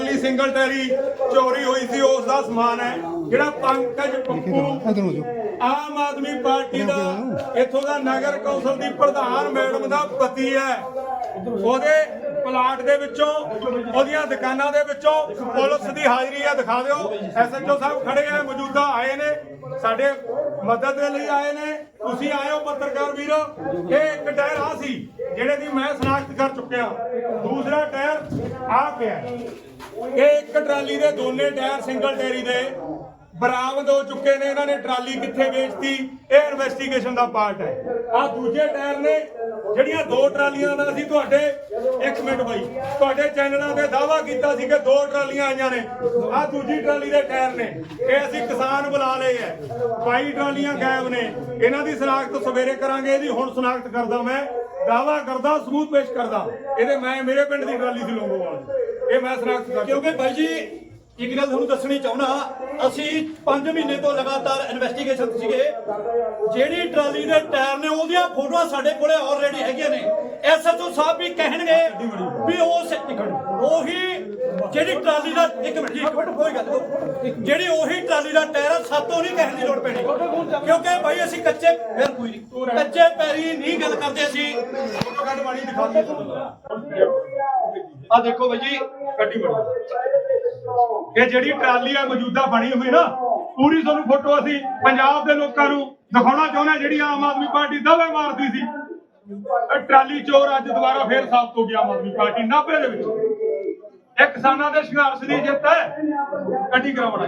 Trolley single ਟੈਰੀ ਚੋਰੀ ਹੋਈ ਸੀ ਉਸ ਦਾ ਸਮਾਨ ਹੈ ਜਿਹੜਾ ਪੰਕਜ ਪੱਪੂ ਆਮ ਆਦਮੀ ਪਾਰਟੀ ਦਾ ਇੱਥੋਂ ਦਾ ਨਗਰ ਕੌਂਸਲ ਦੀ ਪ੍ਰਧਾਨ ਮੈਡਮ ਦਾ ਪਤੀ ਹੈ। ਉਹਦੇ ਪਲਾਟ ਦੇ ਵਿੱਚੋਂ ਉਹਦੀਆਂ ਦੁਕਾਨਾਂ ਦੇ ਵਿੱਚੋਂ ਪੁਲਿਸ ਦੀ ਹਾਜ਼ਰੀ ਆ ਦਿਖਾ ਦਿਓ। ਐਸਐਚਓ ਸਾਹਿਬ ਖੜੇ ਆ ਮੌਜੂਦਾ ਆਏ ਨੇ ਸਾਡੇ ਮਦਦ ਦੇ ਲਈ ਆਏ ਨੇ। ਤੁਸੀਂ ਆਏ ਹੋ ਪੱਤਰਕਾਰ ਵੀਰੋ। ਇਹ ਇੱਕ ਟਾਇਰ ਆ ਸੀ ਜਿਹੜੇ ਦੀ ਮੈਂ ਸ਼ਨਾਖਤ ਕਰ ਚੁੱਕਿਆ। ਦੂਸਰਾ ਟਾਇਰ ਆ ਪਿਆ। ਇਹ ਇੱਕ ਟਰਾਲੀ ਦੇ ਦੋਨੇ ਟਾਇਰ ਸਿੰਗਲ ਟੈਰੀ ਦੇ ਬਰਾਮਦ ਹੋ ਚੁੱਕੇ ਨੇ। ਇਹਨਾਂ ਨੇ ਟਰਾਲੀ ਕਿੱਥੇ ਵੇਚਤੀ? ਇਹ ਇਨਵੈਸਟੀਗੇਸ਼ਨ ਦਾ ਪਾਰਟ ਹੈ। ਆ ਦੂਜੇ ਟਾਇਰ ਨੇ, ਜਿਹੜੀਆਂ ਦੋ ਟਰਾਲੀਆਂ ਦਾ ਅਸੀਂ ਤੁਹਾਡੇ, ਇੱਕ ਮਿੰਟ ਬਾਈ, ਤੁਹਾਡੇ ਚੈਨਲਾਂ ਤੇ ਦਾਵਾ ਕੀਤਾ ਸੀ ਕਿ ਦੋ ਟਰਾਲੀਆਂ ਆਈਆਂ ਨੇ। ਆ ਦੂਜੀ ਟਰਾਲੀ ਦੇ ਟਾਇਰ ਨੇ, ਇਹ ਅਸੀਂ ਕਿਸਾਨ ਬੁਲਾ ਲਏ ਐ 22 ਟਰਾਲੀਆਂ ਗਾਇਬ ਨੇ। ਇਹਨਾਂ ਦੀ ਸ਼ਨਾਖਤ ਸਵੇਰੇ ਕਰਾਂਗੇ, ਇਹਦੀ ਹੁਣ ਸ਼ਨਾਖਤ ਕਰਦਾ ਮੈਂ। ਦਾਵਾ ਕਰਦਾ, ਸਬੂਤ ਪੇਸ਼ ਕਰਦਾ। ਇਹਦੇ ਮੈਂ, ਮੇਰੇ ਪਿੰਡ ਦੀ ਟਰਾਲੀ ਸੀ, ਲੋਗੋਵਾਲ ਇਹ ਮੈਂ ਸ਼ਨਾਖਤ ਕਰ ਕਿਉਂਕਿ ਭਾਈ ਜੀ ਇੱਕ ਗੱਲ ਤੁਹਾਨੂੰ ਦੱਸਣੀ ਚਾਹੁੰਦਾ ਅਸੀਂ 5 ਮਹੀਨੇ ਤੋਂ ਲਗਾਤਾਰ ਇਨਵੈਸਟੀਗੇਸ਼ਨ ਸੀਗੇ। ਜਿਹੜੀ ਟਰਾਲੀ ਦੇ ਟਾਇਰ ਨੇ ਉਹਦੀਆਂ ਫੋਟੋਆਂ ਸਾਡੇ ਕੋਲੇ ਆਲਰੇਡੀ ਹੈਗੀਆਂ ਨੇ। ਐਸਐਚਓ ਸਾਹਿਬ ਵੀ ਕਹਿਣਗੇ ਵੀ ਉਸ ਉਹੀ ਜਿਹੜੀ ਟਰਾਲੀ ਦਾ ਇੱਕ ਮਿੰਟ ਜੀ ਇੱਕ ਮਿੰਟ ਕੋਈ ਗੱਲ। ਜਿਹੜੀ ਉਹੀ ਟਰਾਲੀ ਦਾ ਟਾਇਰ ਸਾਤੋਂ ਨਹੀਂ ਕਹਿਣ ਦੀ ਲੋੜ ਪੈਣੀ। ਕਿਉਂਕਿ ਭਾਈ ਅਸੀਂ ਕੱਚੇ ਫਿਰ ਕੋਈ ਨਹੀਂ। ਕੱਚੇ ਪੈਰੀ ਨਹੀਂ ਗੱਲ ਕਰਦੇ ਅਸੀਂ। ਫੋਟੋ ਕੱਢ ਮਾੜੀ ਦਿਖਾ ਦੇ ਆ ਦੇਖੋ ਭਾਈ ਜੀ, ਗੱਡੀ ਬਣੀ ਇਹ ਜਿਹੜੀ ਟਰਾਲੀ ਆ, ਮੌਜੂਦਾ ਬਣੀ ਹੋਈ ਨਾ, ਪੂਰੀ ਤੁਹਾਨੂੰ ਫੋਟੋ ਅਸੀਂ ਪੰਜਾਬ ਦੇ ਲੋਕਾਂ ਨੂੰ ਦਿਖਾਉਣਾ ਚਾਹੁੰਦੇ ਜਿਹੜੀ ਆਮ ਆਦਮੀ ਪਾਰਟੀ ਦਾਅਵੇ ਮਾਰਦੀ ਸੀ। ਟਰਾਲੀ ਚੋਰ ਅੱਜ ਦੁਬਾਰਾ ਫੇਰ ਸਾਬਤ ਹੋ ਗਿਆ ਆਮ ਆਦਮੀ ਪਾਰਟੀ 90 ਦੇ ਵਿੱਚ। ਇਹ ਕਿਸਾਨਾਂ ਦੇ ਸੰਘਰਸ਼ ਦੀ ਜਿੱਤ ਹੈ। ਕੱਢੀ ਕਰਾਉਣਾ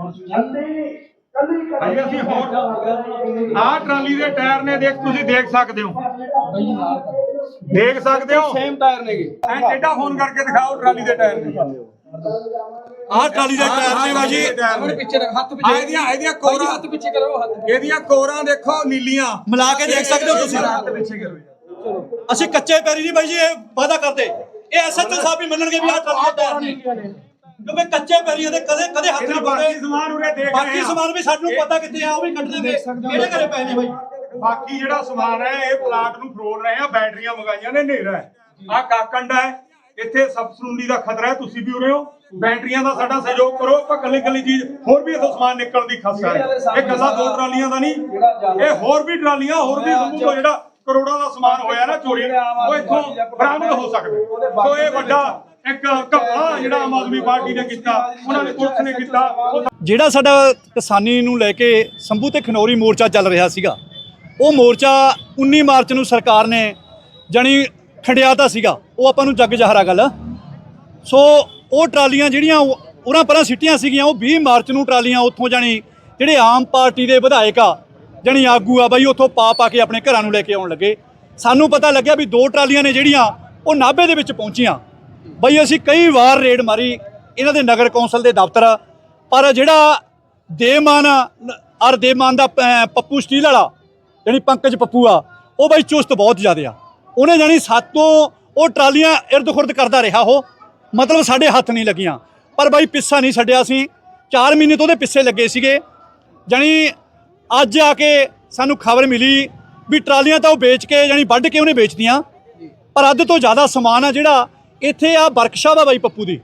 ਹਾਂਜੀ ਅਸੀਂ ਹੋਰ ਆਹ ਟਰਾਲੀ ਦੇ ਟਾਇਰ ਨੇ ਦੇਖ ਤੁਸੀਂ ਦੇਖ ਸਕਦੇ ਹੋ। ਦੇਖ ਸਕਦੇ ਹੋ? ਸੇਮ ਟਾਇਰ ਨੇਗੇ। ਐਂ ਟੇਡਾ ਫੋਨ ਕਰਕੇ ਦਿਖਾਓ ਟਰਾਲੀ ਦੇ ਟਾਇਰ ਨੇ। ਆਹ ਟਰਾਲੀ ਦੇ ਟਾਇਰ ਨੇ ਭਾਈ ਜੀ ਟਾਇਰ ਪਿੱਛੇ ਰੱਖ ਹੱਥ ਆ ਇਹਦੀਆਂ ਇਹਦੀਆਂ ਕੋਰਾਂ ਹੱਥ ਪਿੱਛੇ ਕਰੋ ਹੱਥ ਇਹਦੀਆਂ ਕੋਰਾਂ ਦੇਖੋ ਨੀਲੀਆਂ। ਮਿਲਾ ਕੇ ਦੇਖ ਸਕਦੇ ਹੋ ਤੁਸੀਂ? ਹੱਥ ਪਿੱਛੇ ਕਰੋ ਅਸੀਂ ਕੱਚੇ ਪੈਰੀ ਨਹੀਂ ਬਾਈ ਜੀ ਇਹ ਵਾਅਦਾ ਕਰਦੇ। ਇਹ ਐਸਐਚਓ ਸਾਹਿਬ ਵੀ ਮੰਨਣਗੇ ਵੀ ਆਹ ਟਰਾਲੀ ਦੇ ਟਾਇਰ ਨੇ। ਕਿਉਂਕਿ ਕੱਚੇ ਪੈਰੀਆਂ ਦੇ ਕਦੇ ਕਦੇ ਹੱਥ ਨਹੀਂ ਬਾਕੀ ਪਾਉਂਦੇ ਸਮਾਨ ਉਰੇ ਦੇਖ ਰਹੇ ਬਾਕੀ ਆ। ਸਮਾਨ ਵੀ ਸਾਨੂੰ ਪਤਾ ਕਿੱਥੇ ਆ ਉਹ ਵੀ ਕੱਢ ਦੇਵੇ ਕਿਹੜੇ ਘਰੇ ਪਏ ਨੇ ਬਾਈ? ਬਾਕੀ ਜਿਹੜਾ ਸਮਾਨ ਹੈ ਇਹ ਪਲਾਟ ਨੂੰ ਫਰੋਲ ਰਹੇ ਆ ਬੈਟਰੀਆਂ ਮੰਗਾਈਆਂ ਨੇ ਹਨੇਰਾ ਹੈ। ਆ ਕਾਕੰਡਾ ਹੈ ਇੱਥੇ ਸਬਸਰੂੰਡੀ ਦਾ ਖਤਰਾ ਹੈ ਤੁਸੀਂ ਵੀ ਉਰੇ ਹੋ। ਬੈਟਰੀਆਂ ਦਾ ਸਾਡਾ ਸਹਿਯੋਗ ਕਰੋ ਆਪਾਂ ਕੱਲੀ ਕੱਲੀ ਚੀਜ਼ ਹੋਰ ਵੀ ਇਥੋਂ ਸਮਾਨ ਨਿਕਲਣ ਦੀ ਖਸਾ ਹੈ। ਇਹ ਗੱਲਾਂ ਦੋ ਟਰਾਲੀਆਂ ਦਾ ਨਹੀਂ ਇਹ ਹੋਰ ਵੀ ਟਰਾਲੀਆਂ ਹੋਰ ਵੀ ਸੰਭੂ ਤੋਂ ਜਿਹੜਾ ਕਰੋੜਾਂ ਦਾ ਸਮਾਨ ਹੋਇਆ ਨਾ ਚੋਰੀ। ਉਹ ਇੱਥੋਂ ਬਰਾਮਦ ਹੋ ਸਕਦਾ। ਸੋ ਇਹ ਵੱਡਾ ਇੱਕ ਘਪਲਾ ਜਿਹੜਾ ਆਮ ਆਦਮੀ ਪਾਰਟੀ ਨੇ ਕੀਤਾ ਉਹਨਾਂ ਨੇ ਪੁਲਿਸ ਨੇ ਕੀਤਾ। ਜਿਹੜਾ ਸਾਡਾ ਕਿਸਾਨੀ ਨੂੰ ਲੈ ਕੇ ਸੰਭੂ ਤੇ ਖਨੌਰੀ ਮੋਰਚਾ ਚੱਲ ਰਿਹਾ ਸੀਗਾ ਉਹ ਮੋਰਚਾ 19 ਮਾਰਚ ਨੂੰ ਸਰਕਾਰ ਨੇ ਜਾਣੀ ਖੰਡਿਆਤਾ ਸੀਗਾ ਉਹ ਆਪਾਂ ਨੂੰ ਜੱਗ ਜਹਰਾ ਗੱਲ। ਸੋ ਉਹ ਟਰਾਲੀਆਂ ਜਿਹੜੀਆਂ ਉਹ- ਉਹਨਾਂ ਪਰਾਂ ਸਿੱਟੀਆਂ ਸੀਗੀਆਂ ਉਹ 20 ਮਾਰਚ ਨੂੰ ਟਰਾਲੀਆਂ ਉੱਥੋਂ ਜਾਣੀ ਜਿਹੜੇ ਆਮ ਪਾਰਟੀ ਦੇ ਵਿਧਾਇਕ ਆ ਜਾਣੀ ਆਗੂ ਆ ਬਾਈ, ਉੱਥੋਂ ਪਾ ਪਾ ਕੇ ਆਪਣੇ ਘਰਾਂ ਨੂੰ ਲੈ ਕੇ ਆਉਣ ਲੱਗੇ। ਸਾਨੂੰ ਪਤਾ ਲੱਗਿਆ ਵੀ ਦੋ ਟਰਾਲੀਆਂ ਨੇ ਜਿਹੜੀਆਂ ਉਹ ਨਾਭੇ ਦੇ ਵਿੱਚ ਪਹੁੰਚੀਆਂ। ਬਈ, ਅਸੀਂ ਕਈ ਵਾਰ ਰੇਡ ਮਾਰੀ, ਇਹਨਾਂ ਦੇ ਨਗਰ ਕੌਂਸਲ ਦੇ ਦਫ਼ਤਰ। ਪਰ ਜਿਹੜਾ ਦੇਮਾਨ ਅਰ ਦੇਮਾਨ ਦਾ ਪੱਪੂ ਸਟੀਲ ਵਾਲਾ, ਜਾਣੀ ਪੰਕਜ ਪੱਪੂ ਆ, ਉਹ ਬਾਈ ਚੁਸਤ ਬਹੁਤ ਜ਼ਿਆਦਾ ਆ। ਉਹਨੇ ਜਾਣੀ ਸਾਤੋਂ ਉਹ ਟਰਾਲੀਆਂ ਇਰਦ ਖੁਰਦ ਕਰਦਾ ਰਿਹਾ ਉਹ। ਮਤਲਬ ਸਾਡੇ ਹੱਥ ਨਹੀਂ ਲੱਗੀਆਂ। ਪਰ ਬਾਈ ਪਿੱਛਾ ਨਹੀਂ ਛੱਡਿਆ ਸੀ 4 ਮਹੀਨੇ ਤੋਂ ਉਹਦੇ ਪਿੱਛੇ ਲੱਗੇ ਸੀਗੇ। ਜਾਣੀ ਅੱਜ ਆ ਕੇ ਸਾਨੂੰ ਖਬਰ ਮਿਲੀ ਵੀ ਟਰਾਲੀਆਂ ਤਾਂ ਉਹ ਵੇਚ ਕੇ ਜਾਣੀ ਵੱਢ ਕੇ ਉਹਨੇ ਵੇਚਤੀਆਂ। ਪਰ ਅੱਧ ਤੋਂ ਜ਼ਿਆਦਾ ਸਮਾਨ ਆ ਜਿਹੜਾ ਇੱਥੇ ਆ ਵਰਕਸ਼ਾਪ ਆ ਬਾਈ ਪੱਪੂ ਦੀ।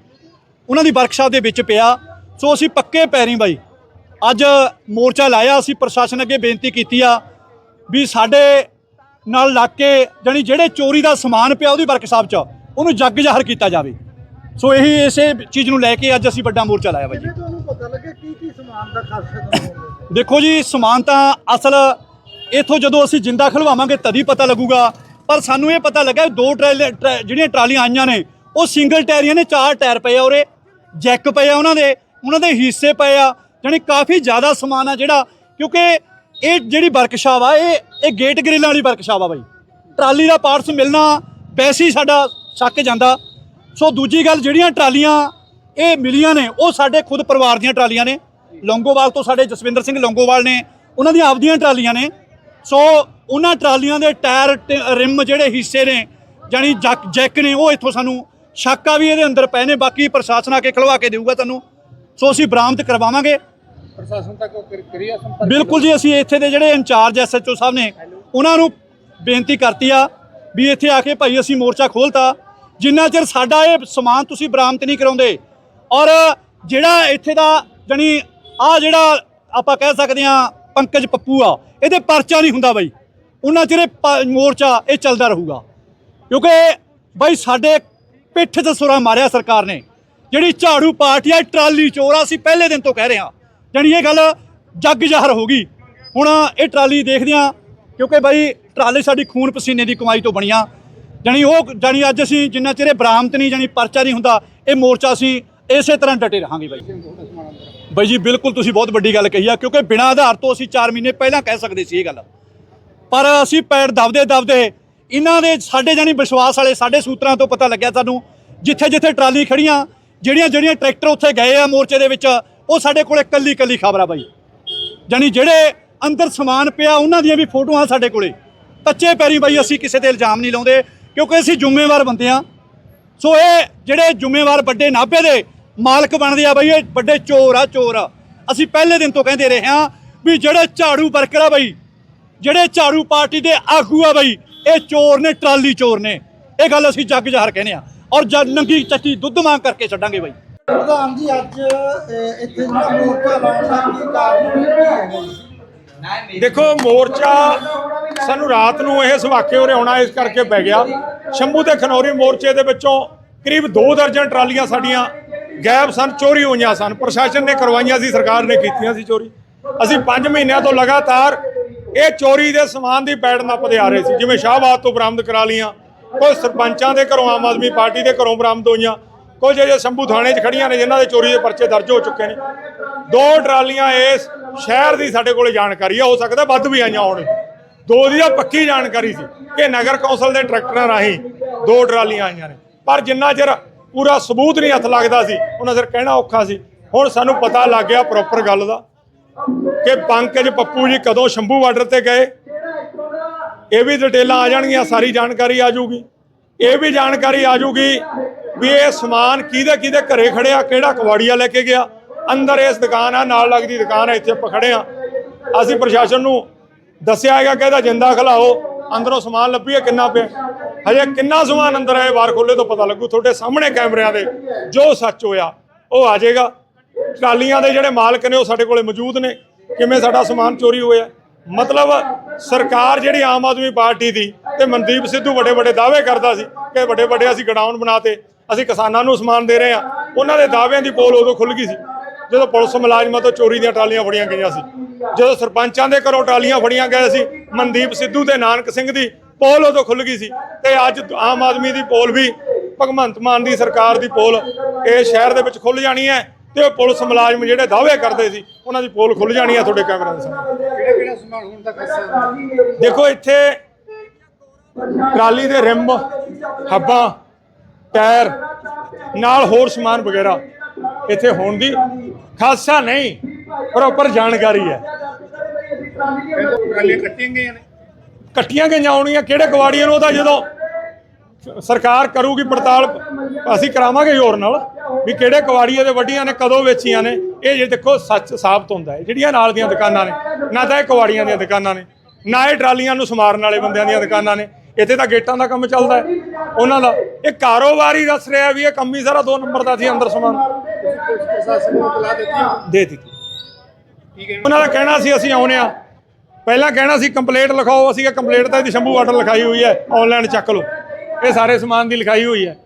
ਉਹਨਾਂ ਦੀ ਵਰਕਸ਼ਾਪ ਦੇ ਵਿੱਚ ਪਿਆ। ਸੋ ਅਸੀਂ ਪੱਕੇ ਪੈਰੀਂ ਬਾਈ। ਅੱਜ ਮੋਰਚਾ ਲਾਇਆ ਅਸੀਂ ਪ੍ਰਸ਼ਾਸਨ ਅੱਗੇ ਬੇਨਤੀ ਕੀਤੀ ਆ ਵੀ ਸਾਡੇ ਨਾਲ ਲੱਗ ਕੇ ਜਾਣੀ ਜਿਹੜੇ ਚੋਰੀ ਦਾ ਸਮਾਨ ਪਿਆ ਉਹਦੀ ਵਰਕਸ਼ਾਪ 'ਚ ਉਹਨੂੰ ਜੱਗ ਜ਼ਾਹਰ ਕੀਤਾ ਜਾਵੇ। ਸੋ ਇਹੀ ਇਸੇ ਚੀਜ਼ ਨੂੰ ਲੈ ਕੇ ਅੱਜ ਅਸੀਂ ਵੱਡਾ ਮੋਰਚਾ ਲਾਇਆ ਬਾਈ ਜੀ। ਤੁਹਾਨੂੰ ਪਤਾ ਲੱਗੇ ਕੀ ਕੀ ਸਮਾਨ ਦਾ ਖਰਚ ਦੇਖੋ ਜੀ, ਸਮਾਨ ਤਾਂ ਅਸਲ ਇਥੋਂ ਜਦੋਂ ਅਸੀਂ ਜਿੰਦਾ ਖਲਵਾਵਾਂਗੇ ਤਦ ਹੀ ਪਤਾ ਲੱਗੂਗਾ। ਪਰ ਸਾਨੂੰ ਇਹ ਪਤਾ ਲੱਗਾ ਦੋ ਟਰਾਲੇ ਟਰਾ- ਜਿਹੜੀਆਂ ਟਰਾਲੀਆਂ ਆਈਆਂ ਨੇ, ਉਹ ਸਿੰਗਲ ਟਾਇਰੀਆਂ ਨੇ, ਚਾਰ ਟਾਇਰ ਪਏ ਆ ਉਰੇ, ਜੈਕ ਪਏ ਆ ਉਹਨਾਂ ਦੇ ਉਹਨਾਂ ਦੇ ਹਿੱਸੇ ਪਏ ਆ, ਜਾਣੀ ਕਾਫੀ ਜ਼ਿਆਦਾ ਸਮਾਨ ਆ ਜਿਹੜਾ, ਕਿਉਂਕਿ ਇਹ ਜਿਹੜੀ ਵਰਕਸ਼ਾਪ ਆ, ਇਹ ਇਹ ਗੇਟ ਗ੍ਰਿਲਾਂ ਵਾਲੀ ਵਰਕਸ਼ਾਪ ਆ ਬਾਈ। ਟਰਾਲੀ ਦਾ ਪਾਰਟਸ ਮਿਲਣਾ ਵੈਸੇ ਹੀ ਸਾਡਾ ਸ਼ੱਕ ਜਾਂਦਾ। ਸੋ ਦੂਜੀ ਗੱਲ, ਜਿਹੜੀਆਂ ਟਰਾਲੀਆਂ ਇਹ ਮਿਲੀਆਂ ਨੇ, ਉਹ ਸਾਡੇ ਖੁਦ ਪਰਿਵਾਰ ਦੀਆਂ ਟਰਾਲੀਆਂ ਨੇ। ਲੌਂਗੋਵਾਲ ਤੋਂ ਸਾਡੇ ਜਸਵਿੰਦਰ ਸਿੰਘ ਲੌਂਗੋਵਾਲ ਨੇ ਉਹਨਾਂ ਦੀਆਂ ਆਪਦੀਆਂ ਟਰਾਲੀਆਂ ਨੇ। ਸੋ ਉਹਨਾਂ ਟਰਾਲੀਆਂ ਦੇ ਟਾਇਰ ਰਿਮ ਜਿਹੜੇ ਹਿੱਸੇ ਨੇ ਜਾਨੀ ਜੈਕ ਜੈਕ ਨੇ ਉਹ ਇੱਥੋਂ ਸਾਨੂੰ ਸ਼ੱਕ ਆ ਵੀ ਇਹਦੇ ਅੰਦਰ ਪਏ ਨੇ ਬਾਕੀ ਪ੍ਰਸ਼ਾਸਨ ਆ ਕੇ ਖਲਵਾ ਕੇ ਦੇਊਗਾ ਤੁਹਾਨੂੰ। ਸੋ ਅਸੀਂ ਬਰਾਮਦ ਕਰਵਾਵਾਂਗੇ। ਪ੍ਰਸ਼ਾਸਨ ਤੱਕ ਕਰੀਆ ਸੰਪਰਕ ਬਿਲਕੁਲ ਜੀ ਅਸੀਂ ਇੱਥੇ ਦੇ ਜਿਹੜੇ ਇੰਚਾਰਜ ਐਸਐਚਓ ਸਾਹਿਬ ਨੇ ਉਹਨਾਂ ਨੂੰ ਬੇਨਤੀ ਕਰਤੀ ਆ ਵੀ ਇੱਥੇ ਆ ਕੇ ਭਾਈ ਅਸੀਂ ਮੋਰਚਾ ਖੋਲਤਾ। ਜਿੰਨਾ ਚਿਰ ਸਾਡਾ ਇਹ ਸਮਾਨ ਤੁਸੀਂ ਬਰਾਮਦ ਨਹੀਂ ਕਰਾਉਂਦੇ ਔਰ ਜਿਹੜਾ ਇੱਥੇ ਦਾ ਜਣੀ ਆ ਜਿਹੜਾ ਆਪਾਂ ਕਹਿ ਸਕਦੇ ਆ ਪੰਕਜ ਪੱਪੂ ਆ, ਇਹਦੇ ਪਰਚਾ ਨਹੀਂ ਹੁੰਦਾ ਬਾਈ। ਉਹਨਾਂ ਚਿਰ ਮੋਰਚਾ ਇਹ ਚੱਲਦਾ ਰਹੂਗਾ। ਕਿਉਂਕਿ ਬਾਈ ਸਾਡੇ ਪਿੱਠ ਤੇ ਸੁਰਾ ਮਾਰਿਆ ਸਰਕਾਰ ਨੇ, ਜਿਹੜੀ ਝਾੜੂ ਪਾਰਟੀ ਆ, ਇਹ ਟਰਾਲੀ ਚੋਰ ਆ, ਅਸੀਂ ਪਹਿਲੇ ਦਿਨ ਤੋਂ ਕਹਿ ਰਹੇ ਹਾਂ। ਜਾਣੀ ਇਹ ਗੱਲ ਜੱਗ ਜ਼ਾਹਰ ਹੋ ਗਈ। ਹੁਣ ਇਹ ਟਰਾਲੀ ਦੇਖਦੇ ਆ ਕਿਉਂਕਿ ਬਾਈ ਟਰਾਲੀ ਸਾਡੀ ਖੂਨ ਪਸੀਨੇ ਦੀ ਕਮਾਈ ਤੋਂ ਬਣੀਆਂ। ਜਾਣੀ ਉਹ, ਜਾਣੀ ਅੱਜ ਅਸੀਂ ਜਿੰਨਾ ਚਿਰ ਬਰਾਮਦ ਨਹੀਂ, ਜਾਣੀ ਪਰਚਾ ਨਹੀਂ ਹੁੰਦਾ, ਇਹ ਮੋਰਚਾ ਅਸੀਂ ਇਸੇ ਤਰ੍ਹਾਂ ਡਟੇ ਰਹਾਂਗੇ ਬਾਈ। ਬਾਈ ਜੀ, ਬਿਲਕੁਲ ਤੁਸੀਂ ਬਹੁਤ ਵੱਡੀ ਗੱਲ ਕਹੀ ਆ, ਕਿਉਂਕਿ ਬਿਨਾਂ ਆਧਾਰ ਤੋਂ ਅਸੀਂ 4 ਮਹੀਨੇ ਪਹਿਲਾਂ ਕਹਿ ਸਕਦੇ ਸੀ ਇਹ ਗੱਲ। ਪਰ ਅਸੀਂ ਪੈਰ ਦਬਦੇ ਦਬਦੇ ਇਹਨਾਂ ਦੇ ਸਾਡੇ ਜਾਨੀ ਵਿਸ਼ਵਾਸ ਵਾਲੇ ਸਾਡੇ ਸੂਤਰਾਂ ਤੋਂ ਪਤਾ ਲੱਗਿਆ ਸਾਨੂੰ, ਜਿੱਥੇ ਜਿੱਥੇ ਟਰਾਲੀ ਖੜੀਆਂ, ਜਿਹੜੀਆਂ ਜਿਹੜੀਆਂ ਟਰੈਕਟਰ ਉੱਥੇ ਗਏ ਆ ਮੋਰਚੇ ਦੇ ਵਿੱਚ, ਉਹ ਸਾਡੇ ਕੋਲੇ ਕੱਲੀ ਕੱਲੀ ਖਬਰ ਆ ਬਾਈ। ਜਾਨੀ ਜਿਹੜੇ ਅੰਦਰ ਸਮਾਨ ਪਿਆ, ਉਹਨਾਂ ਦੀਆਂ ਵੀ ਫੋਟੋਆਂ ਸਾਡੇ ਕੋਲੇ। ਕੱਚੇ ਪੈਰੀ ਬਾਈ, ਅਸੀਂ ਕਿਸੇ ਤੇ ਇਲਜ਼ਾਮ ਨਹੀਂ ਲਾਉਂਦੇ, ਕਿਉਂਕਿ ਅਸੀਂ ਜ਼ਿੰਮੇਵਾਰ ਬੰਦੇ ਆ। ਸੋ ਇਹ ਜਿਹੜੇ ਜ਼ਿੰਮੇਵਾਰ ਵੱਡੇ ਨਾਭੇ ਦੇ ਮਾਲਕ ਬਣਦੇ ਆ ਬਈ ਇਹ ਵੱਡੇ ਚੋਰ ਆ ਚੋਰ ਆ। ਅਸੀਂ ਪਹਿਲੇ ਦਿਨ ਤੋਂ ਕਹਿੰਦੇ ਰਹੇ ਹਾਂ ਵੀ ਜਿਹੜੇ ਝਾੜੂ ਵਰਕਰ ਆ ਬਈ ਜਿਹੜੇ ਝਾੜੂ ਪਾਰਟੀ ਦੇ ਆਗੂ ਆ ਬਈ ਇਹ ਚੋਰ ਨੇ ਟਰਾਲੀ ਚੋਰ ਨੇ। ਇਹ ਗੱਲ ਅਸੀਂ ਜੱਗ ਜ਼ਾਹਰ ਕਹਿੰਦੇ ਆ ਔਰ ਜਦ ਨੰਗੀ ਚੱਟੀ ਦੁੱਧ ਮੰਗ ਕਰਕੇ ਛੱਡਾਂਗੇ ਬਈ। ਪ੍ਰਧਾਨ ਜੀ ਅੱਜ ਇੱਥੇ ਜਿਹੜਾ ਮੋਰਚਾ ਲਾਉਣ ਦਾ ਕੀ ਕਾਰਨ? ਦੇਖੋ ਮੋਰਚਾ ਸਾਨੂੰ ਰਾਤ ਨੂੰ ਇਹ ਸਵਾਕੇ ਉਰੇ ਆਉਣਾ ਇਸ ਕਰਕੇ ਪੈ ਗਿਆ। ਸ਼ੰਭੂ ਤੇ ਖਨੌਰੀ ਮੋਰਚੇ ਦੇ ਵਿੱਚੋਂ ਕਰੀਬ 2 ਦਰਜਨ ਟਰਾਲੀਆਂ ਸਾਡੀਆਂ ਗਾਇਬ ਸਨ, ਚੋਰੀ ਹੋਈਆਂ ਸਨ। ਪ੍ਰਸ਼ਾਸਨ ਨੇ ਕਰਵਾਈਆਂ ਸੀ, ਸਰਕਾਰ ਨੇ ਕੀਤੀਆਂ ਸੀ ਚੋਰੀ। ਅਸੀਂ 5 ਮਹੀਨਿਆਂ ਤੋਂ ਲਗਾਤਾਰ ਇਹ ਚੋਰੀ ਦੇ ਸਮਾਨ ਦੀ ਪੈੜ ਨੱਪਦੇ ਆ ਰਹੇ ਸੀ। ਜਿਵੇਂ ਸ਼ਾਹਬਾਦ ਤੋਂ ਬਰਾਮਦ ਕਰਾ ਲੀਆਂ ਕੋਈ ਸਰਪੰਚਾਂ ਦੇ ਘਰੋਂ, ਆਮ ਆਦਮੀ ਪਾਰਟੀ ਦੇ ਘਰੋਂ ਬਰਾਮਦ ਹੋਈਆਂ, ਕੁਝ ਅਜੇ ਸ਼ੰਭੂ ਥਾਣੇ 'ਚ ਖੜੀਆਂ ਨੇ, ਜਿਨ੍ਹਾਂ ਦੇ ਚੋਰੀ ਦੇ ਪਰਚੇ ਦਰਜ ਹੋ ਚੁੱਕੇ ਨੇ। ਦੋ ਟਰਾਲੀਆਂ ਇਸ ਸ਼ਹਿਰ ਦੀ ਸਾਡੇ ਕੋਲੇ ਜਾਣਕਾਰੀ ਆ, ਹੋ ਸਕਦਾ ਵੱਧ ਵੀ ਆਈਆਂ ਹੋਣ। ਦੋ ਦੀ ਤਾਂ ਪੱਕੀ ਜਾਣਕਾਰੀ ਸੀ ਕਿ ਨਗਰ ਕੌਂਸਲ ਦੇ ਟਰੈਕਟਰਾਂ ਰਾਹੀਂ ਦੋ ਟਰਾਲੀਆਂ ਆਈਆਂ ਨੇ। ਪਰ ਜਿੰਨਾ ਚਿਰ ਪੂਰਾ ਸਬੂਤ ਨਹੀਂ ਹੱਥ ਲੱਗਦਾ ਸੀ। ਉਹਨਾਂ ਸਿਰ ਕਹਿਣਾ ਔਖਾ ਸੀ। ਹੁਣ ਸਾਨੂੰ ਪਤਾ ਲੱਗ ਗਿਆ ਪ੍ਰੋਪਰ ਗੱਲ ਦਾ ਕਿ ਪੰਕਜ ਪੱਪੂ ਜੀ ਕਦੋਂ ਸ਼ੰਭੂ ਬਾਰਡਰ ਤੇ ਗਏ। ਇਹ ਵੀ ਡਿਟੇਲਾਂ ਆ ਜਾਣਗੀਆਂ, ਸਾਰੀ ਜਾਣਕਾਰੀ ਆ ਜਾਊਗੀ। ਇਹ ਵੀ ਜਾਣਕਾਰੀ ਆ ਜਾਊਗੀ ਵੀ ਇਹ ਸਮਾਨ ਕਿਹਦੇ ਕਿਹਦੇ ਘਰੇ ਖੜਿਆ ਕਿਹੜਾ ਕਵਾੜੀਆ ਲੈ ਕੇ ਗਿਆ। ਅੰਦਰ ਇਸ ਦੁਕਾਨ ਆ, ਨਾਲ ਲੱਗਦੀ ਦੁਕਾਨ ਆ, ਇੱਥੇ ਆਪਾਂ ਖੜੇ ਆ। ਅਸੀਂ ਪ੍ਰਸ਼ਾਸਨ ਨੂੰ ਦੱਸਿਆ ਹੈਗਾ ਕਿ ਇਹਦਾ ਜਿੰਦਾ ਖਲਾਓ। ਅੰਦਰੋਂ ਸਮਾਨ ਲੱਭੀਏ ਕਿੰਨਾ ਪਿਆ? ਹਜੇ ਕਿੰਨਾ ਸਮਾਨ ਅੰਦਰ ਹੈ ਬਾਹਰ ਖੋਲੇ ਤੋਂ ਪਤਾ ਲੱਗੂ। ਤੁਹਾਡੇ ਸਾਹਮਣੇ ਕੈਮਰਿਆਂ ਦੇ ਜੋ ਸੱਚ ਹੋਇਆ, ਉਹ ਆ ਜਾਏਗਾ। ਟਰਾਲੀਆਂ ਦੇ ਜਿਹੜੇ ਮਾਲਕ ਨੇ, ਉਹ ਸਾਡੇ ਕੋਲੇ ਮੌਜੂਦ ਨੇ। ਕਿਵੇਂ ਸਾਡਾ ਸਮਾਨ ਚੋਰੀ ਹੋਇਆ? ਮਤਲਬ ਸਰਕਾਰ ਜਿਹੜੀ ਆਮ ਆਦਮੀ ਪਾਰਟੀ ਦੀ ਤੇ ਮਨਦੀਪ ਸਿੱਧੂ ਵੱਡੇ ਵੱਡੇ ਦਾਅਵੇ ਕਰਦਾ ਸੀ ਕਿ ਵੱਡੇ ਵੱਡੇ ਅਸੀਂ ਗਡਾਊਨ ਬਣਾਤੇ, ਅਸੀਂ ਕਿਸਾਨਾਂ ਨੂੰ ਸਮਾਨ ਦੇ ਰਹੇ ਹਾਂ। ਉਹਨਾਂ ਦੇ ਦਾਅਵਿਆਂ ਦੀ ਪੋਲ ਉਦੋਂ ਖੁੱਲ ਗਈ ਸੀ। ਜਦੋਂ ਪੁਲਿਸ ਮੁਲਾਜ਼ਮਾਂ ਤੋਂ ਚੋਰੀ ਦੀਆਂ ਟਰਾਲੀਆਂ ਫੜੀਆਂ ਗਈਆਂ ਸੀ, ਜਦੋਂ ਸਰਪੰਚਾਂ ਦੇ ਘਰੋਂ ਟਰਾਲੀਆਂ ਫੜੀਆਂ ਗਏ ਸੀ, ਮਨਦੀਪ ਸਿੱਧੂ ਤੇ ਨਾਨਕ ਸਿੰਘ ਦੀ ਪੋਲ ਉਦੋਂ ਖੁੱਲ ਗਈ ਸੀ ਤੇ ਅੱਜ ਆਮ ਆਦਮੀ ਦੀ ਪੋਲ ਵੀ ਭਗਵੰਤ ਮਾਨ ਦੀ ਸਰਕਾਰ ਦੀ ਪੋਲ ਇਹ ਸ਼ਹਿਰ ਦੇ ਵਿੱਚ ਖੁੱਲ ਜਾਣੀ ਹੈ ਤੇ ਉਹ ਪੁਲਿਸ ਮੁਲਾਜ਼ਮ ਜਿਹੜੇ ਦਾਅਵੇ ਕਰਦੇ ਸੀ, ਉਹਨਾਂ ਦੀ ਪੋਲ ਖੁੱਲ ਜਾਣੀ ਹੈ ਤੁਹਾਡੇ ਕੈਮਰਿਆਂ ਦੇ ਸਾਹਮਣੇ। ਦੇਖੋ ਇੱਥੇ ਟਰਾਲੀ ਦੇ ਰਿਮ, ਹੱਬਾਂ, ਟਾਇਰ, ਨਾਲ ਹੋਰ ਸਮਾਨ ਵਗੈਰਾ ਇੱਥੇ ਹੋਣ ਦੀ ਖਾਸਾ ਨਹੀਂ ਪ੍ਰੋਪਰ ਜਾਣਕਾਰੀ ਹੈ। ਟਰਾਲੀਆਂ ਕੱਟੀਆਂ ਗਈਆਂ ਨੇ। ਕੱਟੀਆਂ ਗਈਆਂ ਹੋਣੀਆਂ ਕਿਹੜੇ ਕਵਾੜੀਆਂ ਨੂੰ ਉਹਦਾ ਜਦੋਂ ਸਰਕਾਰ ਕਰੂਗੀ ਪੜਤਾਲ ਅਸੀਂ ਕਰਾਵਾਂਗੇ ਹੋਰ ਨਾਲ ਵੀ ਕਿਹੜੇ ਕਵਾੜੀਆਂ ਦੇ ਵੱਡੀਆਂ ਨੇ ਕਦੋਂ ਵੇਚੀਆਂ ਨੇ ਇਹ ਜੇ ਦੇਖੋ ਸੱਚ ਸਾਬਤ ਹੁੰਦਾ ਹੈ। ਜਿਹੜੀਆਂ ਨਾਲ ਦੀਆਂ ਦੁਕਾਨਾਂ ਨੇ ਨਾ ਤਾਂ ਇਹ ਕਵਾੜੀਆਂ ਦੀਆਂ ਦੁਕਾਨਾਂ ਨੇ ਨਾ ਇਹ ਟਰਾਲੀਆਂ ਨੂੰ ਸਮਾਰਨ ਵਾਲੇ ਬੰਦਿਆਂ ਦੀਆਂ ਦੁਕਾਨਾਂ ਨੇ ਇੱਥੇ ਤਾਂ ਗੇਟਾਂ ਦਾ ਕੰਮ ਚੱਲਦਾ ਹੈ। ਉਹਨਾਂ ਦਾ ਇਹ ਕਾਰੋਬਾਰੀ ਦੱਸ ਰਿਹਾ ਵੀ ਇਹ ਕੰਮ ਹੀ ਸਾਰਾ ਦੋ ਨੰਬਰ ਦਾ ਸੀ, ਅੰਦਰ ਸਮਾਨ। ਦੇ ਦਿੱਤੀ। ਉਹਨਾਂ ਦਾ ਕਹਿਣਾ ਸੀ, ਅਸੀਂ ਆਉਨੇ ਆ ਪਹਿਲਾਂ ਕਹਿਣਾ ਸੀ, ਕੰਪਲੇਂਟ ਲਿਖਾਓ। ਅਸੀਂ ਇਹ ਕੰਪਲੇਂਟ ਤਾਂ ਇਹਦੀ ਸ਼ੰਭੂ ਆਰਡਰ ਲਿਖਾਈ ਹੋਈ ਹੈ। ਆਨਲਾਈਨ ਚੱਕ ਲਓ। ਇਹ ਸਾਰੇ ਸਮਾਨ ਦੀ ਲਿਖਾਈ ਹੋਈ ਹੈ।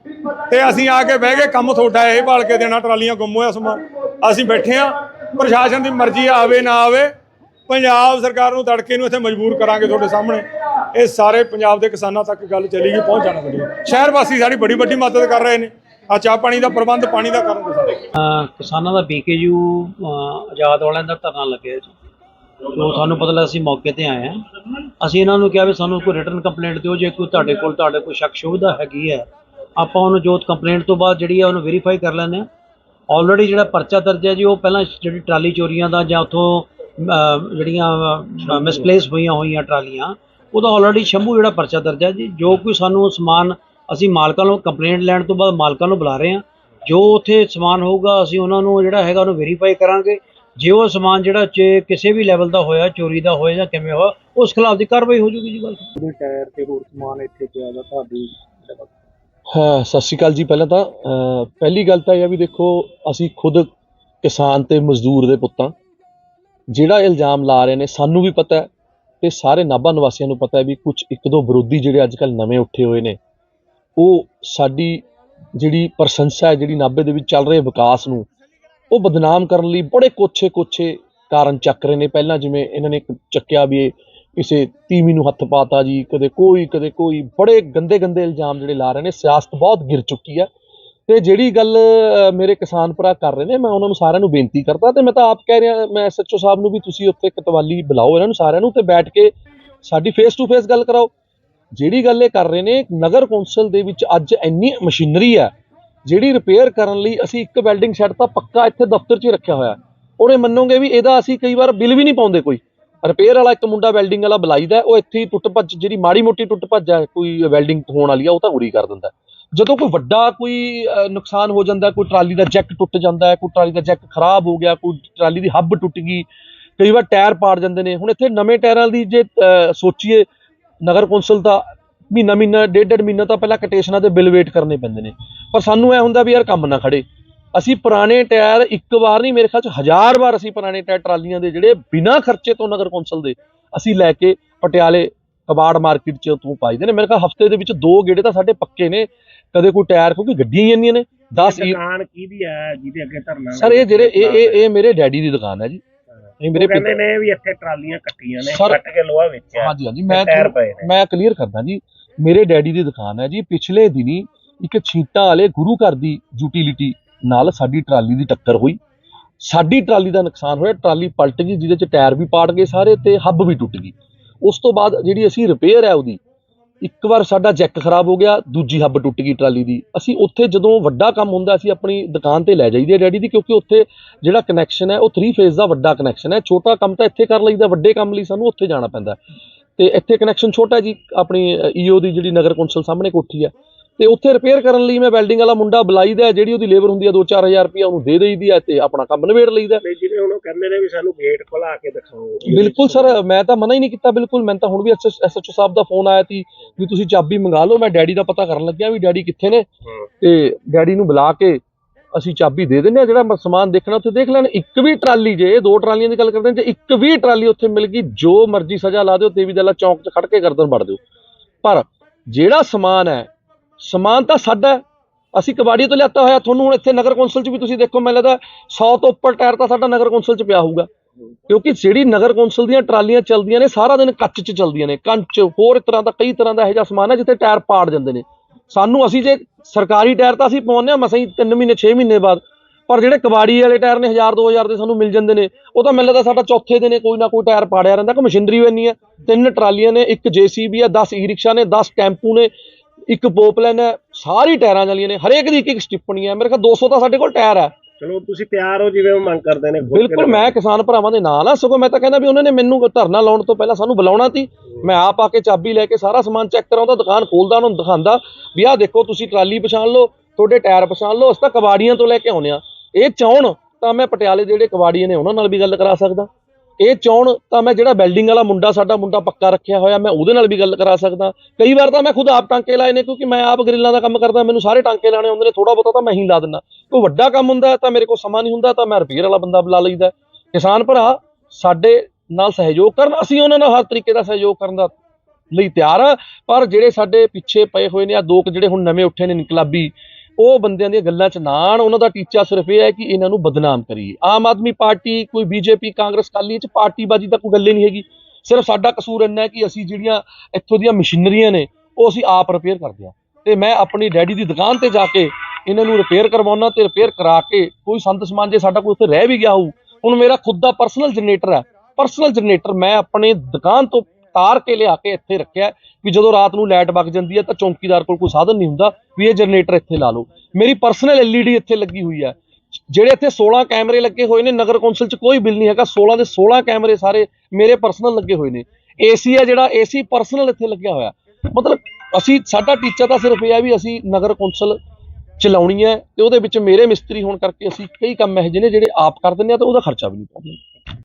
ਤੇ ਅਸੀਂ ਆ ਕੇ ਬਹਿ ਗਏ, ਕੰਮ ਤੁਹਾਡਾ ਇਹ ਭਾਲ ਕੇ ਦੇਣਾ, ਟਰਾਲੀਆਂ ਗੁੰਮ ਹੋਇਆ ਸਮਾਨ। ਅਸੀਂ ਬੈਠੇ ਆ ਪ੍ਰਸ਼ਾਸਨ ਦੀ ਮਰਜ਼ੀ ਆਵੇ, ਨਾ ਆਵੇ। ਪੰਜਾਬ ਸਰਕਾਰ ਨੂੰ ਤੜਕੇ ਨੂੰ ਇੱਥੇ ਮਜਬੂਰ ਕਰਾਂਗੇ ਤੁਹਾਡੇ ਸਾਹਮਣੇ। ਇਹ ਸਾਰੇ ਪੰਜਾਬ ਦੇ ਕਿਸਾਨਾਂ ਤੱਕ ਗੱਲ ਚਲੀ ਗਈ, ਪਹੁੰਚ ਜਾਣਾ ਵਧੀਆ। ਸ਼ਹਿਰ ਵਾਸੀ ਸਾਡੀ ਬੜੀ ਵੱਡੀ ਮਦਦ ਕਰ ਰਹੇ ਨੇ। ਆ ਚਾਹ ਪਾਣੀ ਦਾ ਪ੍ਰਬੰਧ ਪਾਣੀ ਦਾ ਕਰਨਗੇ ਸਾਰੇ। ਕਿਸਾਨਾਂ ਦਾ ਬੀਕੇਯੂ ਆਜ਼ਾਦ ਵਾਲਿਆਂ ਦਾ ਧਰਨਾ ਲੱਗਿਆ ਜੀ। ਸੋ ਸਾਨੂੰ ਪਤਾ ਲੱਗਾ ਅਸੀਂ ਮੌਕੇ ਤੇ ਆਏ ਹਾਂ। ਅਸੀਂ ਇਹਨਾਂ ਨੂੰ ਕਿਹਾ ਵੀ ਸਾਨੂੰ ਕੋਈ ਰਿਟਰਨ ਕੰਪਲੇਂਟ ਦਿਓ, ਜੇ ਕੋਈ ਤੁਹਾਡੇ ਕੋਲ, ਤੁਹਾਡੇ ਕੋਈ ਸ਼ੱਕ ਸ਼ੁਬਦਾ ਹੈਗੀ ਹੈ, ਆਪਾਂ ਉਹਨੂੰ ਜੋ ਕੰਪਲੇਂਟ ਤੋਂ ਬਾਅਦ ਜਿਹੜੀ ਹੈ ਉਹਨੂੰ ਵੈਰੀਫਾਈ ਕਰ ਲੈਂਦੇ ਹਾਂ। ਆਲਰੇਡੀ ਜਿਹੜਾ ਪਰਚਾ ਦਰਜ ਹੈ ਜੀ, ਉਹ ਪਹਿਲਾਂ ਜਿਹੜੀ ਟਰਾਲੀ ਚੋਰੀਆਂ ਦਾ ਜਾਂ ਉਥੋਂ ਜਿਹੜੀਆਂ ਮਿਸਪਲੇਸ ਹੋਈਆਂ ਹੋਈਆਂ ਟਰਾਲੀਆਂ ਉਹਦਾ ਆਲਰੇਡੀ ਸ਼ੰਭੂ ਜਿਹੜਾ ਪਰਚਾ ਦਰਜ ਹੈ ਜੀ ਜੋ ਕੋਈ ਸਾਨੂੰ ਸਮਾਨ ਅਸੀਂ ਮਾਲਕਾਂ ਨੂੰ ਕੰਪਲੇਂਟ ਲੈਣ ਤੋਂ ਬਾਅਦ ਮਾਲਕਾਂ ਨੂੰ ਬੁਲਾ ਰਹੇ ਹਾਂ। ਜੋ ਉੱਥੇ ਸਮਾਨ ਹੋਊਗਾ ਅਸੀਂ ਉਹਨਾਂ ਨੂੰ ਜਿਹੜਾ ਹੈਗਾ ਉਹਨੂੰ ਵੈਰੀਫਾਈ ਕਰਾਂਗੇ। ਜੇ ਉਹ ਸਮਾਨ ਜਿਹੜਾ ਚ ਕਿਸੇ ਵੀ ਲੈਵਲ ਦਾ ਹੋਇਆ ਚੋਰੀ ਦਾ ਹੋਇਆ ਜਾਂ ਕਿਵੇਂ ਹੋਇਆ ਉਸ ਖਿਲਾਫ ਦੀ ਕਾਰਵਾਈ ਹੋ ਜੂਗੀ ਜੀ ਗੱਲ। ਟਾਇਰ ਤੇ ਹੋਰ ਸਮਾਨ ਇੱਥੇ ਪਿਆ ਦਾ ਤੁਹਾਡੀ ਹਾਂ ਸਤਿ ਸ਼੍ਰੀ ਅਕਾਲ ਜੀ ਪਹਿਲਾਂ ਤਾਂ ਅਹ, ਪਹਿਲੀ ਗੱਲ ਤਾਂ ਇਹ ਆ ਵੀ ਦੇਖੋ ਅਸੀਂ ਖੁਦ ਕਿਸਾਨ ਤੇ ਮਜ਼ਦੂਰ ਦੇ ਪੁੱਤਾਂ। ਜਿਹੜਾ ਇਲਜ਼ਾਮ ਲਾ ਰਹੇ ਨੇ ਸਾਨੂੰ ਵੀ ਪਤਾ ਹੈ ਤੇ ਸਾਰੇ ਨਾਭਾ ਨਿਵਾਸੀਆਂ ਨੂੰ ਪਤਾ ਹੈ ਵੀ ਕੁਝ ਇੱਕ ਦੋ ਵਿਰੋਧੀ ਜਿਹੜੇ ਅੱਜ ਕੱਲ ਨਵੇਂ ਉੱਠੇ ਹੋਏ ਨੇ, ਉਹ ਸਾਡੀ ਜਿਹੜੀ ਪ੍ਰਸ਼ੰਸਾ ਹੈ, ਜਿਹੜੀ ਨਾਭੇ ਦੇ ਵਿੱਚ ਚੱਲ ਰਹੇ ਵਿਕਾਸ ਨੂੰ, ਉਹ ਬਦਨਾਮ ਕਰਨ ਲਈ ਬੜੇ ਕੋਛੇ ਕੋਛੇ ਕਾਰਨ ਚੱਕ ਰਹੇ ਨੇ। ਪਹਿਲਾਂ ਜਿਵੇਂ ਇਹਨਾਂ ਨੇ ਚੱਕਿਆ ਵੀ ਇਹ ਕਿਸੇ ਤੀਵੀਂ ਨੂੰ ਹੱਥ ਪਾਤਾ ਜੀ, ਕਦੇ ਕੋਈ ਕਦੇ ਕੋਈ, ਬੜੇ ਗੰਦੇ ਗੰਦੇ ਇਲਜ਼ਾਮ ਜਿਹੜੇ ਲਾ ਰਹੇ ਨੇ। ਸਿਆਸਤ ਬਹੁਤ ਗਿਰ ਚੁੱਕੀ ਹੈ। ਤੇ ਜਿਹੜੀ ਗੱਲ ਮੇਰੇ ਕਿਸਾਨ ਭਰਾ ਕਰ ਰਹੇ ਨੇ, ਮੈਂ ਉਹਨਾਂ ਨੂੰ ਸਾਰਿਆਂ ਨੂੰ ਬੇਨਤੀ ਕਰਦਾ ਤੇ ਮੈਂ ਤਾਂ ਆਪ ਕਹਿ ਰਿਹਾ, ਮੈਂ ਐਸਐਚਓ ਸਾਹਿਬ ਨੂੰ ਵੀ ਤੁਸੀਂ ਉੱਥੇ ਕਤਵਾਲੀ ਬੁਲਾਓ ਇਹਨਾਂ ਨੂੰ ਸਾਰਿਆਂ ਨੂੰ ਤੇ ਬੈਠ ਕੇ ਸਾਡੀ ਫੇਸ ਟੂ ਫੇਸ ਗੱਲ ਕਰਾਓ। ਜਿਹੜੀ ਗੱਲ ਇਹ ਕਰ ਰਹੇ ਨੇ, ਨਗਰ ਕੌਂਸਲ ਦੇ ਵਿੱਚ ਅੱਜ ਇੰਨੀ ਮਸ਼ੀਨਰੀ ਹੈ, ਜਿਹੜੀ ਰਿਪੇਅਰ ਕਰਨ ਲਈ ਅਸੀਂ ਇੱਕ ਵੈਲਡਿੰਗ ਸ਼ੈੱਡ ਤਾਂ ਪੱਕਾ ਇੱਥੇ ਦਫ਼ਤਰ 'ਚ ਹੀ ਰੱਖਿਆ ਹੋਇਆ। ਔਰ ਇਹ ਮੰਨੋਗੇ ਵੀ ਇਹਦਾ ਅਸੀਂ ਕਈ ਵਾਰ ਬਿੱਲ ਵੀ ਨਹੀਂ ਪਾਉਂਦੇ ਕੋਈ। ਰਿਪੇਅਰ ਵਾਲਾ ਇੱਕ ਮੁੰਡਾ ਵੈਲਡਿੰਗ ਵਾਲਾ ਬੁਲਾਈਦਾ, ਉਹ ਇੱਥੇ ਹੀ ਟੁੱਟ ਭੱਜ, ਜਿਹੜੀ ਮਾੜੀ ਮੋਟੀ ਟੁੱਟ ਭੱਜ ਹੈ, ਕੋਈ ਵੈਲਡਿੰਗ ਹੋਣ ਵਾਲੀ ਆ, ਉਹ ਤਾਂ ਉਰੀ ਕਰ ਦਿੰਦਾ। ਜਦੋਂ ਕੋਈ ਵੱਡਾ ਕੋਈ ਨੁਕਸਾਨ ਹੋ ਜਾਂਦਾ, ਕੋਈ ਟਰਾਲੀ ਦਾ ਜੈਕ ਟੁੱਟ ਜਾਂਦਾ, ਕੋਈ ਟਰਾਲੀ ਦਾ ਜੈਕ ਖਰਾਬ ਹੋ ਗਿਆ, ਕੋਈ ਟਰਾਲੀ ਦੀ ਹੱਬ ਟੁੱਟ ਗਈ, ਕਈ ਵਾਰ ਟਾਇਰ ਪਾੜ ਜਾਂਦੇ ਨੇ। ਹੁਣ ਇੱਥੇ ਨਵੇਂ ਟਾਇਰਾਂ ਦੀ ਜੇ ਸੋਚੀਏ, ਨਗਰ ਕੌਂਸਲ ਦਾ ਮਹੀਨਾ ਮਹੀਨਾ, ਡੇਢ ਡੇਢ ਮਹੀਨਾ ਤਾਂ ਪਹਿਲਾਂ ਕਟੇਸ਼ਨਾਂ ਦੇ ਬਿੱਲ ਵੇਟ ਕਰਨੇ ਪੈਂਦੇ ਨੇ। ਪਰ ਸਾਨੂੰ ਐ ਹੁੰਦਾ ਵੀ ਯਾਰ ਕੰਮ ਨਾ ਖੜੇ। ਅਸੀਂ ਪੁਰਾਣੇ ਟਾਇਰ ਇੱਕ ਵਾਰ ਨਹੀਂ, ਮੇਰੇ ਖਿਆਲ ਚ ਹਜ਼ਾਰ ਵਾਰ ਅਸੀਂ ਪੁਰਾਣੇ ਟਾਇਰ ਟਰਾਲੀਆਂ ਦੇ ਜਿਹੜੇ ਬਿਨਾਂ ਖਰਚੇ ਤੋਂ ਨਗਰ ਕੌਂਸਲ ਦੇ ਅਸੀਂ ਲੈ ਕੇ ਪਟਿਆਲੇ ਕਬਾੜ ਮਾਰਕੀਟ ਚ ਤੋਂ ਪਾਈਦੇ ਨੇ। ਮੇਰੇ ਖਿਆਲ ਹਫ਼ਤੇ ਦੇ ਵਿੱਚ ਦੋ ਗੇੜੇ ਤਾਂ ਸਾਡੇ ਪੱਕੇ ਨੇ। ਕਦੇ ਕੋਈ ਟਾਇਰ ਕਿਉਂਕਿ ਗੱਡੀਆਂ ਹੀ ਇੰਨੀਆਂ ਨੇ 10 ਦੁਕਾਨ ਕਿਹਦੀ ਹੈ ਜਿਹਦੇ ਅੱਗੇ ਧਰਨਾ ਸਰ ਇਹ ਜਿਹੜੇ ਇਹ ਇਹ ਇਹ ਮੇਰੇ ਡੈਡੀ ਦੀ ਦੁਕਾਨ ਹੈ ਜੀ। ਇਹ ਮੇਰੇ ਕਹਿੰਦੇ ਨੇ ਵੀ ਇੱਥੇ ਟਰਾਲੀਆਂ ਕੱਟੀਆਂ ਨੇ ਕੱਟ ਕੇ ਲੋਹਾ ਵੇਚਿਆ। ਹਾਂਜੀ ਹਾਂਜੀ ਮੈਂ ਮੈਂ ਕਲੀਅਰ ਕਰਦਾ ਜੀ ਮੇਰੇ ਡੈਡੀ ਦੀ ਦੁਕਾਨ ਹੈ ਜੀ। ਪਿਛਲੇ ਦਿਨੀ ਇੱਕ ਛੀਟਾਂ ਵਾਲੇ ਗੁਰੂ ਘਰ ਦੀ ਯੂਟਿਲਿਟੀ ਨਾਲ ਸਾਡੀ ਟਰਾਲੀ ਦੀ ਟੱਕਰ ਹੋਈ। ਸਾਡੀ ਟਰਾਲੀ ਦਾ ਨੁਕਸਾਨ ਹੋਇਆ ਟਰਾਲੀ ਪਲਟ ਗਈ ਜਿਹਦੇ ਚ ਟਾਇਰ ਵੀ ਪਾੜ ਗਏ ਸਾਰੇ ਤੇ ਹੱਬ ਵੀ ਟੁੱਟ ਗਈ। ਉਸ ਤੋਂ ਬਾਅਦ ਜਿਹੜੀ ਅਸੀਂ ਰਿਪੇਅਰ ਹੈ ਉਹਦੀ ਇੱਕ ਵਾਰ ਸਾਡਾ ਜੈਕ ਖਰਾਬ ਹੋ ਗਿਆ, ਦੂਜੀ ਹੱਬ ਟੁੱਟ ਗਈ ਟਰਾਲੀ ਦੀ। ਅਸੀਂ ਉੱਥੇ ਜਦੋਂ ਵੱਡਾ ਕੰਮ ਹੁੰਦਾ, ਅਸੀਂ ਆਪਣੀ ਦੁਕਾਨ ਤੇ ਲੈ ਜਾਈਦੇ ਡੈਡੀ ਦੀ, ਕਿਉਂਕਿ ਉੱਥੇ ਜਿਹੜਾ ਕਨੈਕਸ਼ਨ ਹੈ, ਉਹ 3 ਫੇਜ਼ ਦਾ ਵੱਡਾ ਕਨੈਕਸ਼ਨ ਹੈ। ਛੋਟਾ ਕੰਮ ਤਾਂ ਇੱਥੇ ਕਰ ਲਈਦਾ, ਵੱਡੇ ਕੰਮ ਲਈ ਸਾਨੂੰ ਉੱਥੇ ਜਾਣਾ ਪੈਂਦਾ ਤੇ ਇੱਥੇ ਕਨੈਕਸ਼ਨ ਛੋਟਾ ਜੀ, ਆਪਣੀ ਈਓ ਦੀ ਜਿਹੜੀ ਨਗਰ ਕੌਂਸਲ ਸਾਹਮਣੇ ਕੋਠੀ ਆ ਤੇ ਉੱਥੇ ਰਿਪੇਅਰ ਕਰਨ ਲਈ ਮੈਂ ਵੈਲਡਿੰਗ ਵਾਲਾ ਮੁੰਡਾ ਬੁਲਾਈਦਾ ਜਿਹੜੀ ਉਹਦੀ ਲੇਬਰ ਹੁੰਦੀ ਆ 2-4000 ਰੁਪਇਆ ਉਹਨੂੰ ਦੇ ਦੇਈਦੀ ਆ ਤੇ ਆਪਣਾ ਕੰਮ ਨਿਬੇੜ ਲਈਦਾ ਤੇ ਜਿਵੇਂ ਹੁਣ ਉਹ ਕਹਿੰਦੇ ਨੇ ਵੀ ਸਾਨੂੰ ਗੇਟ ਖੁਲਾ ਕੇ ਦਿਖਾਓ। ਬਿਲਕੁਲ ਸਰ ਮੈਂ ਤਾਂ ਮਨਾ ਹੀ ਨਹੀਂ ਕੀਤਾ ਬਿਲਕੁਲ। ਮੈਨੂੰ ਤਾਂ ਹੁਣ ਵੀ ਐਸਐਚਓ ਸਾਹਿਬ ਦਾ ਫੋਨ ਆਇਆ ਸੀ ਵੀ ਤੁਸੀਂ ਚਾਬੀ ਮੰਗਾ ਲਓ ਮੈਂ ਡੈਡੀ ਦਾ ਪਤਾ ਕਰਨ ਲੱਗਿਆ ਵੀ ਡੈਡੀ ਕਿੱਥੇ ਨੇ। ਤੇ ਡੈਡੀ ਨੂੰ ਬੁਲਾ ਕੇ ਅਸੀਂ ਚਾਬੀ ਦੇ ਦਿੰਦੇ ਆ ਜਿਹੜਾ ਮ- ਸਮਾਨ ਦੇਖਣਾ ਉੱਥੇ ਦੇਖ ਲੈਣ ਇੱਕ ਵੀ ਟਰਾਲੀ ਜੇ ਦੋ ਟਰਾਲੀਆਂ ਦੀ ਗੱਲ ਕਰਦੇ ਜੇ ਇੱਕ ਵੀ ਟਰਾਲੀ ਉੱਥੇ ਮਿਲ ਗਈ ਜੋ ਮਰਜ਼ੀ ਸਜ਼ਾ ਲਾ ਦਿਓ ਦੇਵੀ ਦਲਾ ਚੌਂਕ 'ਚ ਖੜ ਕੇ ਗਰਦਨ ਵੜ ਦਿਓ। ਪਰ ਜਿਹੜਾ ਸਮਾਨ ਹੈ ਸਮਾਨ ਤਾਂ ਸਾਡਾ ਅਸੀਂ ਕਬਾੜੀ ਤੋਂ ਲਿਆਤਾ ਹੋਇਆ, ਤੁਹਾਨੂੰ ਹੁਣ ਇੱਥੇ ਨਗਰ ਕੌਂਸਲ 'ਚ ਵੀ ਤੁਸੀਂ ਦੇਖੋ, ਮੈਨੂੰ ਲੱਗਦਾ 100 ਤੋਂ ਉੱਪਰ ਟਾਇਰ ਤਾਂ ਸਾਡਾ ਨਗਰ ਕੌਂਸਲ 'ਚ ਪਿਆ ਹੋਊਗਾ। ਕਿਉਂਕਿ ਜਿਹੜੀ ਨਗਰ ਕੌਂਸਲ ਦੀਆਂ ਟਰਾਲੀਆਂ ਚੱਲਦੀਆਂ ਨੇ, ਸਾਰਾ ਦਿਨ ਕੱਚ 'ਚ ਚੱਲਦੀਆਂ ਨੇ। ਕੰਚ, ਹੋਰ ਤਰ੍ਹਾਂ ਦਾ, ਕਈ ਤਰ੍ਹਾਂ ਦਾ ਇਹੋ ਜਿਹਾ ਸਮਾਨ ਹੈ ਜਿੱਥੇ ਟਾਇਰ ਪਾੜ ਜਾਂਦੇ ਨੇ। ਸਾਨੂੰ ਅਸੀਂ ਜੇ ਸਰਕਾਰੀ ਟਾਇਰ ਤਾਂ ਅਸੀਂ ਪਾਉਂਦੇ ਆ ਮਸਾਂ ਹੀ 3 ਮਹੀਨੇ 6 ਮਹੀਨੇ ਬਾਅਦ। ਪਰ ਜਿਹੜੇ ਕਬਾੜੀ ਵਾਲੇ ਟਾਇਰ ਨੇ 1000 2000 ਦੇ ਸਾਨੂੰ ਮਿਲ ਜਾਂਦੇ ਨੇ, ਉਹ ਤਾਂ ਮੈਨੂੰ ਲੱਗਦਾ ਸਾਡਾ ਚੌਥੇ ਦਿਨ ਕੋਈ ਨਾ ਕੋਈ ਟਾਇਰ ਪਾੜਿਆ ਰਹਿੰਦਾ। ਕਿ ਮਸ਼ੀਨਰੀ ਵੀ ਇੰਨੀ ਹੈ। ਤਿੰਨ ਟਰਾਲੀਆਂ ਨੇ, ਇੱਕ ਜੀਸੀਬੀ ਹੈ 10 ਈ ਰਿਕਸ਼ਾ ਨੇ 10 ਟੈਂਪੂ ਨੇ ਇੱਕ ਪੋਪਲੈਨ ਹੈ ਸਾਰੀ ਟਾਇਰਾਂ ਵਾਲੀਆਂ ਨੇ ਹਰੇਕ ਦੀ ਇੱਕ ਇੱਕ ਸਟਿੱਪਣੀ ਹੈ। ਮੇਰੇ ਖਿਆਲ 200 ਤਾਂ ਸਾਡੇ ਕੋਲ ਟਾਇਰ ਹੈ। ਚਲੋ ਤੁਸੀਂ ਤਿਆਰ ਹੋ ਜਿਵੇਂ ਉਹ ਮੰਗ ਕਰਦੇ ਨੇ ਕੇ ਬਿਲਕੁਲ ਮੈਂ ਕਿਸਾਨ ਭਰਾਵਾਂ ਦੇ ਨਾਲ ਆ ਸਗੋਂ ਮੈਂ ਤਾਂ ਕਹਿੰਦਾ ਵੀ ਉਹਨਾਂ ਨੇ ਮੈਨੂੰ ਧਰਨਾ ਲਾਉਣ ਤੋਂ ਪਹਿਲਾਂ ਸਾਨੂੰ ਬੁਲਾਉਣਾ ਸੀ। ਮੈਂ ਆਪ ਆ ਕੇ ਚਾਬੀ ਲੈ ਕੇ ਸਾਰਾ ਸਮਾਨ ਚੈੱਕ ਕਰਾਉਂਦਾ ਦੁਕਾਨ ਖੋਲਦਾ ਉਹਨਾਂ ਨੂੰ ਦਿਖਾਉਂਦਾ ਵੀ ਆਹ ਦੇਖੋ ਤੁਸੀਂ ਟਰਾਲੀ ਪਛਾਣ ਲਓ ਤੁਹਾਡੇ ਟਾਇਰ ਪਛਾਣ ਲਓ ਅਸੀਂ ਤਾਂ ਕਬਾੜੀਆਂ ਤੋਂ ਲੈ ਕੇ ਆਉਨੇ ਆ ਇਹ ਚਾਹਣ ਤਾਂ ਮੈਂ ਪਟਿਆਲੇ ਦੇ ਜਿਹੜੇ ਕਬਾੜੀਏ ਨੇ ਉਹਨਾਂ ਨਾਲ ਵੀ ਗੱਲ ਕਰਾ ਸਕਦਾ। ਇਹ ਚਾਹਣ ਤਾਂ ਮੈਂ ਜਿਹੜਾ ਬਿਲਡਿੰਗ ਵਾਲਾ ਮੁੰਡਾ, ਸਾਡਾ ਮੁੰਡਾ ਪੱਕਾ ਰੱਖਿਆ ਹੋਇਆ, ਮੈਂ ਉਹਦੇ ਨਾਲ ਵੀ ਗੱਲ ਕਰਾ ਸਕਦਾ। ਕਈ ਵਾਰ ਤਾਂ ਮੈਂ ਖੁਦ ਆਪ ਟਾਂਕੇ ਲਾਏ ਨੇ, ਕਿਉਂਕਿ ਮੈਂ ਆਪ ਗਰਿੱਲਾਂ ਦਾ ਕੰਮ ਕਰਦਾ, ਮੈਨੂੰ ਸਾਰੇ ਟਾਂਕੇ ਲਾਣੇ ਹੁੰਦੇ ਨੇ ਥੋੜਾ ਬਹੁਤਾ ਤਾਂ ਮੈਂ ਹੀ ਲਾ ਦਿੰਦਾ। ਕੋਈ ਵੱਡਾ ਕੰਮ ਹੁੰਦਾ, ਤਾਂ ਮੇਰੇ ਕੋਲ ਸਮਾਂ ਨਹੀਂ ਹੁੰਦਾ, ਤਾਂ ਮੈਂ ਰਿਪੇਅਰ ਵਾਲਾ ਬੰਦਾ ਬੁਲਾ ਲਈਦਾ। ਕਿਸਾਨ ਭਰਾ, ਸਾਡੇ ਨਾਲ ਸਹਿਯੋਗ ਕਰਨ, ਅਸੀਂ ਉਹਨਾਂ ਨਾਲ ਹਰ ਤਰੀਕੇ ਦਾ ਸਹਿਯੋਗ ਕਰਨ ਦਾ ਲਈ ਤਿਆਰ ਆ, ਪਰ ਜਿਹੜੇ ਸਾਡੇ ਪਿੱਛੇ ਪਏ ਹੋਏ ਨੇ ਆ ਦੋ ਜਿਹੜੇ ਹੁਣ ਨਵੇਂ ਉੱਠੇ ਨੇ ਇਨਕਲਾਬੀ ਉਹ ਬੰਦਿਆਂ ਦੀਆਂ ਗੱਲਾਂ 'ਚ ਨਾ ਆਉਣ, ਉਹਨਾਂ ਦਾ ਟੀਚਾ ਸਿਰਫ ਇਹ ਹੈ ਕਿ ਇਹਨਾਂ ਨੂੰ ਬਦਨਾਮ ਕਰੀਏ। ਆਮ ਆਦਮੀ ਪਾਰਟੀ, ਕੋਈ ਬੀਜੇਪੀ, ਕਾਂਗਰਸ ਕਾਲੀ 'ਚ ਪਾਰਟੀਬਾਜ਼ੀ ਤਾਂ ਕੋਈ ਗੱਲ ਹੀ ਨਹੀਂ ਹੈਗੀ। ਸਿਰਫ ਸਾਡਾ ਕਸੂਰ ਇੰਨਾ ਹੈ ਕਿ ਅਸੀਂ ਜਿਹੜੀਆਂ ਇੱਥੋਂ ਦੀਆਂ ਮਸ਼ੀਨਰੀਆਂ ਨੇ, ਉਹ ਅਸੀਂ ਆਪ ਰਿਪੇਅਰ ਕਰਦੇ ਹਾਂ। ਤੇ ਮੈਂ ਆਪਣੀ ਡੈਡੀ ਦੀ ਦੁਕਾਨ ਤੇ ਜਾ ਕੇ ਇਹਨਾਂ ਨੂੰ ਰਿਪੇਅਰ ਕਰਵਾਉਣਾ ਤੇ ਰਿਪੇਅਰ ਕਰਾ ਕੇ ਕੋਈ ਸੰਤ ਸਮਾਨ ਜੇ ਸਾਡਾ ਕੋਈ ਉੱਥੇ ਰਹਿ ਵੀ ਗਿਆ ਹੋਊ, ਹੁਣ ਮੇਰਾ ਖੁਦ ਦਾ ਪਰਸਨਲ ਜਨਰੇਟਰ ਹੈ। ਪਰਸਨਲ ਜਨਰੇਟਰ ਮੈਂ ਆਪਣੇ ਦੁਕਾਨ ਤੋਂ ਤਾਰ ਕੇ ਲਿਆ ਕੇ ਇੱਥੇ ਰੱਖਿਆ ਵੀ ਜਦੋਂ ਰਾਤ ਨੂੰ ਲਾਈਟ ਵਗ ਜਾਂਦੀ ਹੈ ਤਾਂ ਚੌਂਕੀਦਾਰ ਕੋਲ ਕੋਈ ਸਾਧਨ ਨਹੀਂ ਹੁੰਦਾ, ਵੀ ਇਹ ਜਨਰੇਟਰ ਇੱਥੇ ਲਾ ਲਓ। ਮੇਰੀ ਪਰਸਨਲ ਐਲਈਡੀ ਇੱਥੇ ਲੱਗੀ ਹੋਈ ਹੈ। ਜਿਹੜੇ ਇੱਥੇ 16 ਕੈਮਰੇ ਲੱਗੇ ਹੋਏ ਨੇ, ਨਗਰ ਕੌਂਸਲ 'ਚ ਕੋਈ ਬਿੱਲ ਨਹੀਂ ਹੈਗਾ 16 ਦੇ 16 ਕੈਮਰੇ ਸਾਰੇ ਮੇਰੇ ਪਰਸਨਲ ਲੱਗੇ ਹੋਏ ਨੇ। ਏਸੀ ਹੈ ਜਿਹੜਾ ਏਸੀ ਪਰਸਨਲ ਇੱਥੇ ਲੱਗਿਆ ਹੋਇਆ। ਮਤਲਬ ਅਸੀਂ, ਸਾਡਾ ਟੀਚਾ ਤਾਂ ਸਿਰਫ ਇਹ ਹੈ ਵੀ ਅਸੀਂ ਨਗਰ ਕੌਂਸਲ ਚਲਾਉਣੀ ਹੈ ਤੇ ਉਹਦੇ ਵਿੱਚ ਮੇਰੇ ਮਿਸਤਰੀ ਹੋਣ ਕਰਕੇ ਅਸੀਂ ਕਈ ਕੰਮ ਇਹੋ ਜਿਹੇ ਨੇ ਜਿਹੜੇ ਆਪ ਕਰ ਦਿੰਦੇ ਆ ਤੇ ਉਹਦਾ ਖਰਚਾ ਵੀ ਨਹੀਂ ਪਾਉਂਦੇ